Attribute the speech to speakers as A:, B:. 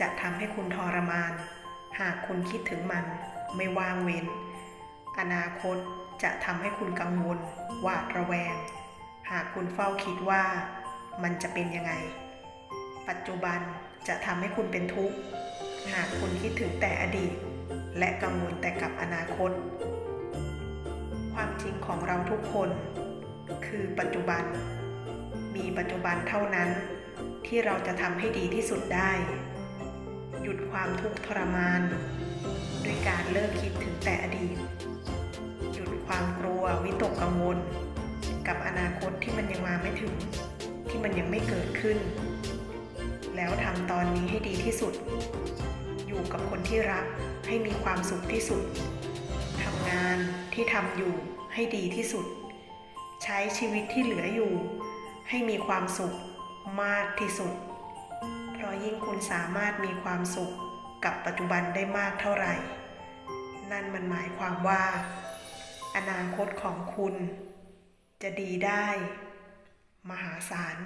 A: จะทำให้คุณทรมาน หากคุณคิดถึงมันไม่ว่างเว้น อนาคตจะทำให้คุณกังวลหวาดระแวง หากคุณเฝ้าคิดว่ามันจะเป็นยังไง ปัจจุบันจะทำให้คุณเป็นทุกข์ หากคุณคิดถึงแต่อดีต และกังวลแต่กับอนาคต ความจริงของเราทุกคน คือปัจจุบัน มีปัจจุบันเท่านั้นที่เราจะทำให้ดีที่สุดได้ หยุดความทุกข์ทรมาน ด้วยการเลิกคิดถึงแต่อดีต หยุดความกลัววิตกกังวล กับอนาคตที่มันยังมาไม่ถึง ที่มันยังไม่เกิดขึ้น แล้วทำตอนนี้ให้ดีที่สุด อยู่กับคนที่รักให้มีความสุขที่สุดทำงานที่ทำอยู่ให้ดีที่สุด ใช้ชีวิตที่เหลืออยู่ ให้มีความสุขมากที่สุด เพราะยิ่งคุณสามารถมีความสุขกับปัจจุบันได้มากเท่าไหร่ นั่นมันหมายความว่า อนาคตของคุณ จะดีได้ มหาศาล